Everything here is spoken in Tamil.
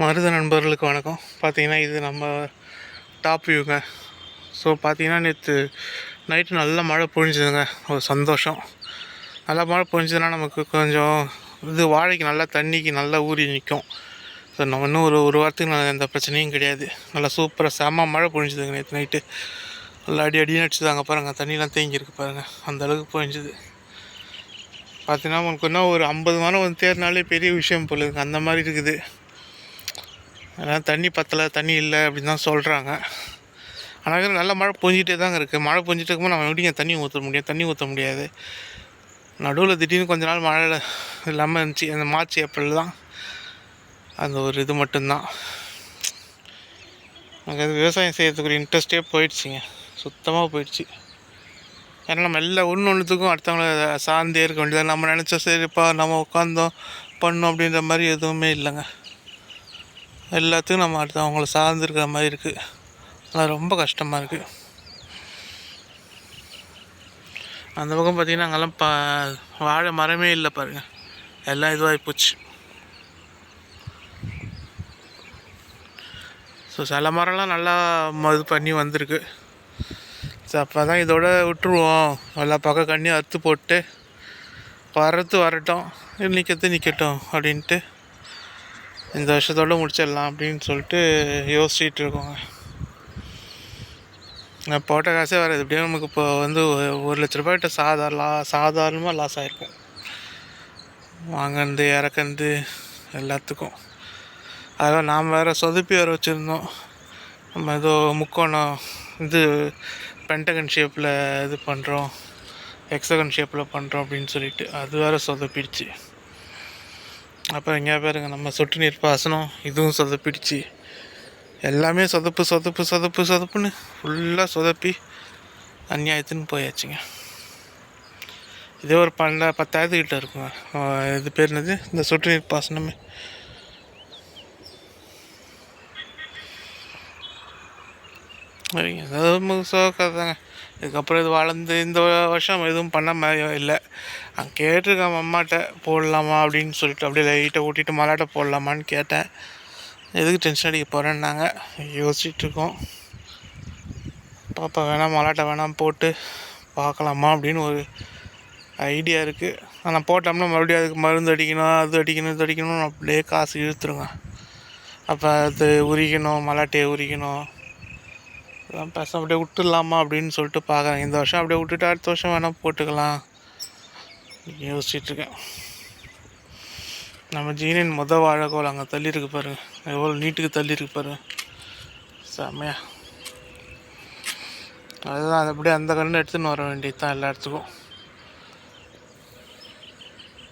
மருத நண்பர்களுக்கு வணக்கம். பார்த்தீங்கன்னா இது நம்ம டாப் வியூங்க ஸோ பார்த்தீங்கன்னா நேற்று நைட்டு நல்ல மழை பொழிஞ்சுதுங்க. ஒரு சந்தோஷம். நல்லா மழை பொழிஞ்சதுன்னா நமக்கு கொஞ்சம் இது வாழைக்கு நல்லா தண்ணிக்கு நல்லா ஊறி நிற்கும் ஸோ நம்ம இன்னும் ஒரு ஒரு வாரத்துக்கு நல்ல எந்த பிரச்சனையும் கிடையாது. நல்லா சூப்பராக செம்ம மழை பொழிஞ்சுதுங்க நேற்று நைட்டு நல்லா அடி அடி நடிச்சுதாங்க பாருங்கள் தண்ணிலாம் தேங்கியிருக்கு பாருங்கள் அந்த அளவுக்கு பொழிஞ்சுது. பார்த்தீங்கன்னா உங்களுக்கு இன்னும் ஒரு ஐம்பது மரம் வந்து தேர்னாலே பெரிய விஷயம் போல அந்த மாதிரி இருக்குது. அதனால் தண்ணி பத்தலை தண்ணி இல்லை அப்படின்னு தான் சொல்கிறாங்க ஆனால் நல்ல மழை பொஞ்சிட்டே தாங்க இருக்குது மழை பொஞ்சிட்டு இருக்கும்போது நம்ம எப்படிங்க தண்ணி ஊற்ற முடியும்? தண்ணி ஊற்ற முடியாது. நடுவில் திடீர்னு கொஞ்ச நாள் மழை இல்லாமல் இருந்துச்சு. அந்த மார்ச் ஏப்ரல் தான். அந்த ஒரு இது மட்டும்தான். எனக்கு அது விவசாயம் செய்யறதுக்குரிய இன்ட்ரெஸ்ட்டே போயிடுச்சுங்க. சுத்தமாக போயிடுச்சு. ஏன்னா நம்ம எல்லா ஒன்று ஒன்றுத்துக்கும் அடுத்தவங்கள சார்ந்தே இருக்க வேண்டியதாக நம்ம நினச்சா சரிப்பா நம்ம உட்காந்தோம் பண்ணோம் அப்படின்ற மாதிரி எதுவுமே இல்லைங்க. எல்லாத்துக்கும் நம்ம அடுத்து அவங்கள சார்ந்துருக்கிற மாதிரி இருக்குது அது ரொம்ப கஷ்டமாக இருக்குது அந்த பக்கம் பார்த்திங்கன்னா அங்கெல்லாம் ப வாழை மரமே இல்லை பாருங்கள் எல்லாம் இதுவாகி போச்சு. ஸோ சில மரம்லாம் நல்லா இது பண்ணி வந்திருக்கு. ஸோ அப்போ தான் இதோட விட்டுருவோம். எல்லா பக்கம் கண்ணி அறுத்து போட்டு வரத்து வரட்டும். நிற்கிறது நிற்கட்டும் அப்படின்ட்டு. இந்த வருஷத்தோடு முடிச்சிடலாம் அப்படின்னு சொல்லிட்டு யோசிச்சுட்டு இருக்கோங்க நான் போட்ட காசே வராது. எப்படியும் நமக்கு இப்போ வந்து ஒரு லட்ச ரூபாய்கிட்ட சாதாரண லா சாதாரணமாக லாஸ் ஆகிருக்கும் வாங்கினது இறக்குனது எல்லாத்துக்கும். அதெல்லாம் நாம் வேறு சொதுப்பி வேறு வச்சுருந்தோம். நம்ம ஏதோ முக்கோணம் இது பென்டகன் ஷேப்பில் இது பண்ணுறோம் எக்ஸகன் ஷேப்பில் பண்ணுறோம் அப்படின்னு சொல்லிட்டு அது வேறு சொதப்பிடுச்சு. அப்புறம் எங்கேயா பாருங்க நம்ம சொட்டு நீர் பாசனம் இதுவும் சொதப்பிடுச்சு. எல்லாமே சொதப்பு சொதப்பு சொதப்பு சொதப்புன்னு ஃபுல்லாக சொதப்பி அந்நியாயத்துன்னு போயாச்சுங்க. இதே ஒரு பன்னெண்டு பத்தாயிரத்துக்கிட்ட இருக்குங்க. இது பேர் என்னது? இந்த சொட்டு நீர் பாசனமே. சரிங்க ஏதாவது கதைங்க இதுக்கப்புறம் இது வளர்ந்து இந்த வருஷம் எதுவும் பண்ண மாதிரி இல்லை. அங்கே கேட்டிருக்கேன் அம்மாட்ட போடலாமா? அப்படின்னு சொல்லிட்டு அப்படியே லைட்டை ஊட்டிட்டு மலாட்டை போடலாமான்னு கேட்டேன். எதுக்கு டென்ஷன் அடிக்க போகிறேன்னாங்க யோசிச்சுட்ருக்கோம் பாப்பா வேணாம் மலாட்டை வேணாம் போட்டு பார்க்கலாமா? அப்படின்னு ஒரு ஐடியா இருக்குது ஆனால் போட்டோம்னா மறுபடியும் அதுக்கு மருந்து அடிக்கணும் அது அடிக்கணும் இது அடிக்கணும் அப்படியே காசு இழுத்துருங்க. அப்போ அது உரிக்கணும் மலாட்டையை உரிக்கணும். அதான் பேச அப்படியே விட்டுடலாமா அப்படின்னு சொல்லிட்டு பார்க்குறேன் இந்த வருஷம் அப்படியே விட்டுட்டு அடுத்த வருஷம் வேணால் போட்டுக்கலாம். யோசிச்சுட்ருக்கேன் நம்ம ஜீனின் முத வாழைக்கோல் அங்கே தள்ளி இருக்கு பாருங்க எவ்வளோ நீட்டுக்கு தள்ளி இருக்கு பாருங்க செம்மையா. அதுதான் அது அப்படியே அந்த கண்ணு எடுத்துன்னு வர வேண்டியது தான் எல்லா இடத்துக்கும்.